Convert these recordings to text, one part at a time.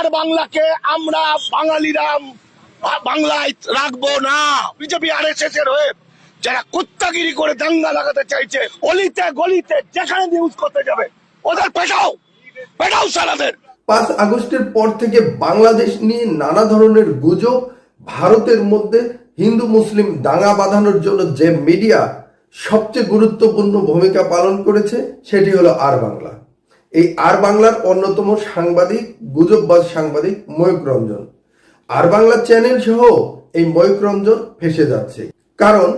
আর বাংলাকে আমরা বাঙালিরা বাংলায় রাখব না। বিজেপি আর এস এস এর হয়ে যারা কুত্তাগিরি করে দাঙ্গা লাগাতে চাইছে, অলিতে গলিতে যেখানে নিউজ করতে যাবে, ওদের পেটাও পেটাও সালাদের পাঁচ আগস্টের পর থেকে বাংলাদেশ নিয়ে নানা ধরনের গুজব, ভারতের মধ্যে হিন্দু, মুসলিম দাঙ্গা বাঁধানোর জন্য যে মিডিয়া সবচেয়ে গুরুত্বপূর্ণ ভূমিকা পালন করেছে, সেটি হলো আর বাংলা। এই আর বাংলার অন্যতম সাংবাদিক, গুজববাজ সাংবাদিক ময়ূক রঞ্জন। আর বাংলা চ্যানেল সহ এই ময়ূক রঞ্জন ফেসে যাচ্ছে। কারণ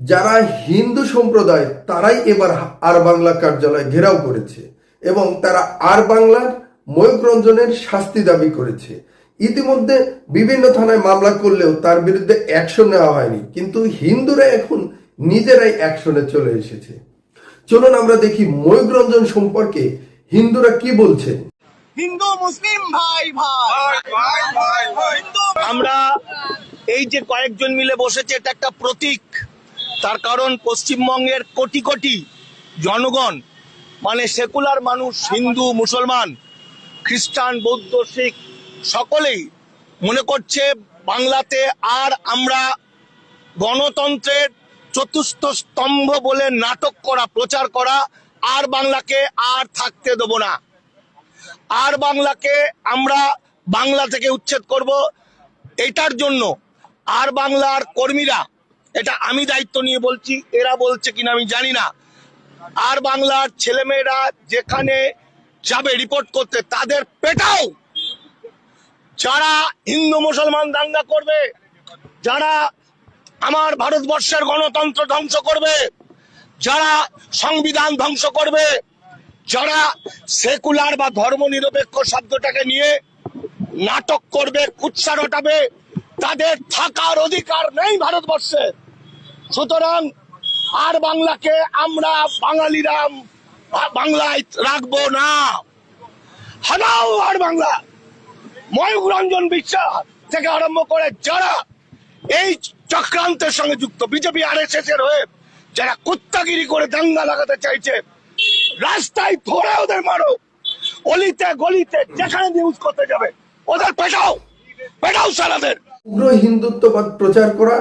যারা হিন্দু সম্প্রদায়, তারাই এবার আর বাংলা কার্যালয় ঘেরাও করেছে এবং তারা আর বাংলার ময়ূক রঞ্জনের শাস্তি দাবি করেছে। ইতিমধ্যে বিভিন্ন থানায় মামলা করলেও তার বিরুদ্ধে অ্যাকশন নেওয়া হয়নি। কিন্তু হিন্দুরা এখন নিজেরাই অ্যাকশনে চলে এসেছে। চলুন আমরা দেখি ময়ূক রঞ্জন সম্পর্কে হিন্দুরা কি বলছেন হিন্দু মুসলিম ভাই ভাই। আমরা এই যে কয়েকজন মিলে বসেছে এটা একটা প্রতীক। তার কারণ পশ্চিমবঙ্গের কোটি কোটি জনগণ মানে সেকুলার মানুষ হিন্দু মুসলমান খ্রিস্টান বৌদ্ধ শিখ সকলেই মনে করছে বাংলাতে আর আমরা গণতন্ত্রের চতুর্থ স্তম্ভ বলে নাটক করা প্রচার করা আর বাংলাকে আর থাকতে দেবো না। আর বাংলাকে আমরা বাংলা থেকে উচ্ছেদ করব। এটার জন্য আর বাংলার কর্মীরা, এটা আমি দায়িত্ব নিয়ে বলছি, এরা বলছে কিনা আমি জানি না। আর বাংলার ছেলেমেয়েরা যেখানে যাবে রিপোর্ট করতে, তাদের পেটাও। যারা হিন্দু মুসলমান দাঙ্গা করবে, যারা আমার ভারতবর্ষের গণতন্ত্র ধ্বংস করবে যারা সংবিধান ধ্বংস করবে, যারা সেকুলার বা ধর্মনিরপেক্ষ শব্দটাকে নিয়ে নাটক করবে, কুৎসা রটাবে, তাদের থাকার অধিকার নেই ভারতবর্ষে। সুতরাং আর বাংলাকে আমরা বাঙালিরা বাংলায় রাখব না। হানাও আর বাংলা। ময়ূক রঞ্জন বিশ্বাস থেকে আরম্ভ করে যারা এই চক্রান্তের সঙ্গে যুক্ত, বিজেপি আর এস এস এর হয়ে যারা কুত্তাগিরি করে দাঙ্গা লাগাতে চাইছে, রাস্তায় ধরে ওদের মারো। অলিতে, গলিতে, যেখানে নিউজ করতে যাবে, ওদের পেটাও। পেটাও সালাদের উগ্র হিন্দুত্ববাদ প্রচার করা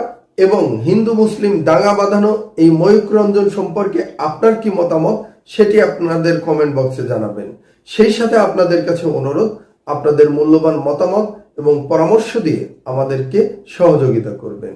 এবং হিন্দু মুসলিম দাঙ্গা বাঁধানো এই ময়ূক রঞ্জন সম্পর্কে আপনার কি মতামত, সেটি আপনাদের কমেন্ট বক্সে জানাবেন। সেই সাথে আপনাদের কাছে অনুরোধ, আপনাদের মূল্যবান মতামত এবং পরামর্শ দিয়ে আমাদেরকে সহযোগিতা করবেন।